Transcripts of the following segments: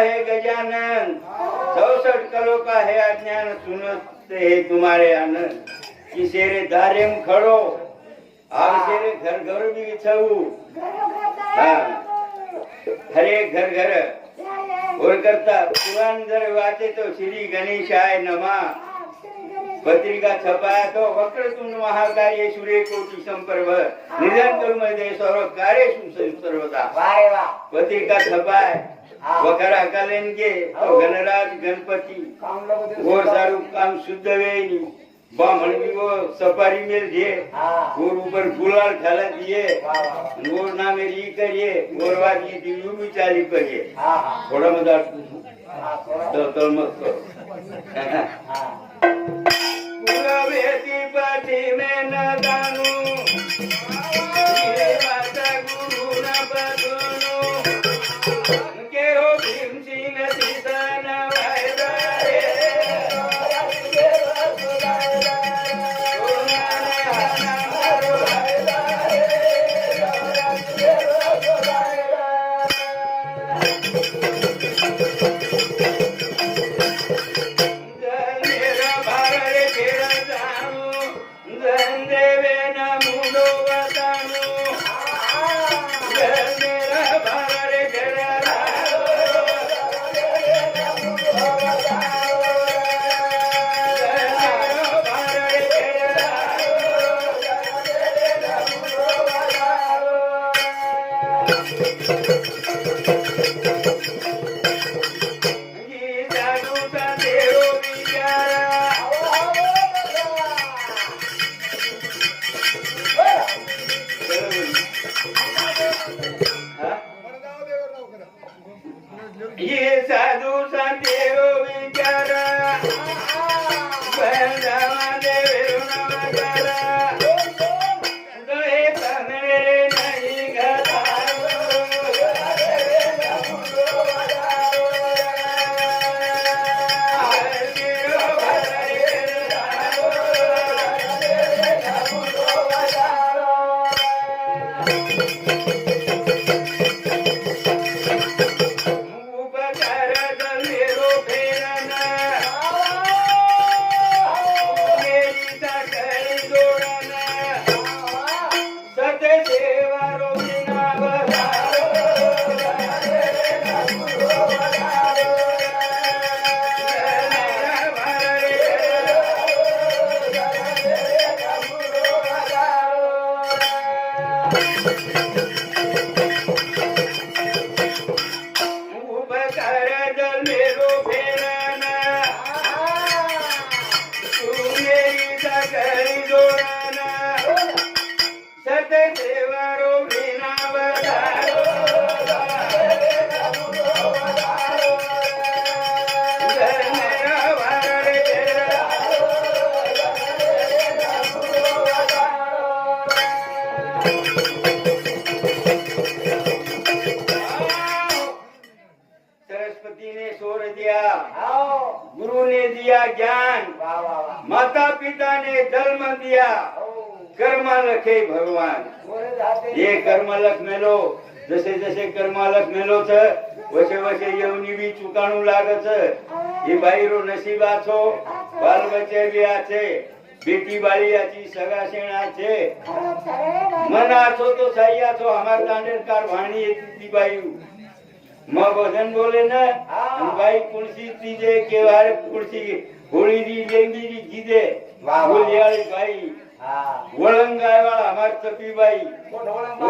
है गजानन. चौसठ कलो का है अज्ञान सुनते है तुम्हारे आनंद. कि शेरे दारेम खड़ो. आव शेरे घर घर भी छऊ हाँ. हरे घर घर. और करता? पुराण जर वाचे तो श्री गणेशाय नमा पत्रिका छपाया तो वक्रतुंड महाकार्य सूर्य कोटि संपर्क निधन कर्म दे सर्व कार्य सर्वता पत्रिका छपाय. વગર અકલેન કે ગણરાજ ગણપતિ ઘોર સારું કામ શુદ્ધ વેની બામણજી વો સફારી મેલ જે. ઘોર ઉપર ગુલાલ ખાલે દીએ. ઘોર નામે રી કરીએ. ઘોરવાજી દીવ્યું બી ચાલી કરીએ થોડા મદાર તો તલ મત કરો પૂરા વેતી પાટી મે Te i'm ये साधू संदेव भगवान। माता पिता ने जन्म दिया। कर्म लखे भगवान। ये कर्म लख मेलो जसे जसे कर्मालक मेलो छ वसे वसे यवनी भी चुकाणु लागत हे बाईरो नसीबा छो बाल बचे भी छे बेटी बाळी याची सगा शेणा छे मन आछो तो सही आछो हमार दांडेकार भाणी येती ती बाई मग भजन बोले ना भाई कुर्सी तीजे के बारे कुर्सी હોળીની લેંગીની ગીદે બોલિયાળી ગાઈ વળંગાય વાળા અમાર કપીભાઈ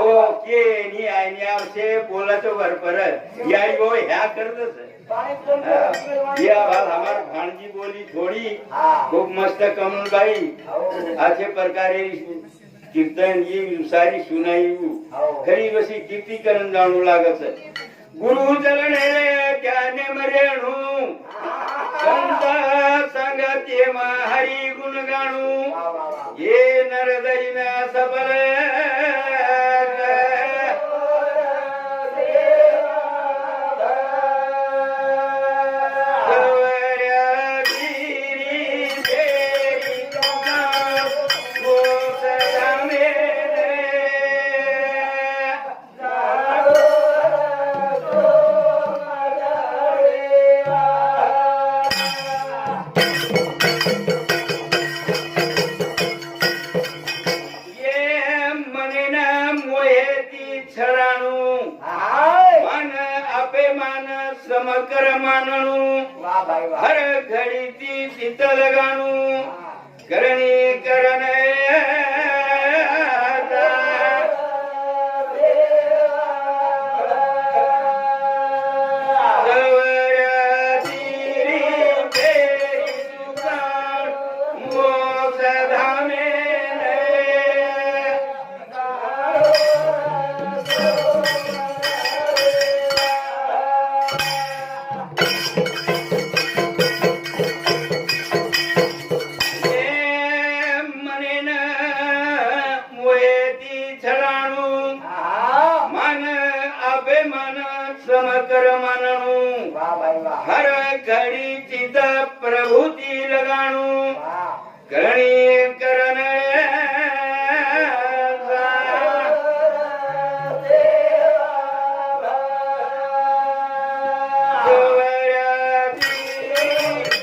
ઓકે ની આઈની આવશે બોલાતો વર પર યાર બહુ હ્યા કરતો છે યા વાલ અમાર ભાણજી બોલી થોડી ખૂબ મસ્ત કમલભાઈ આ છે પ્રકારે કીર્તન એ સારી સુનાયું ખરી પછી કીર્તિકરણ જાણું લાગે છે ગુરુ ચરણ ક્યાને મરેણું संत संगती हरी गुण गाणू ये नरदयीना सबल मान श्रम कर मानणू हर घडी ती तिथल गाणू करणे करणे. हरी चित प्रभूती लगाणू करणी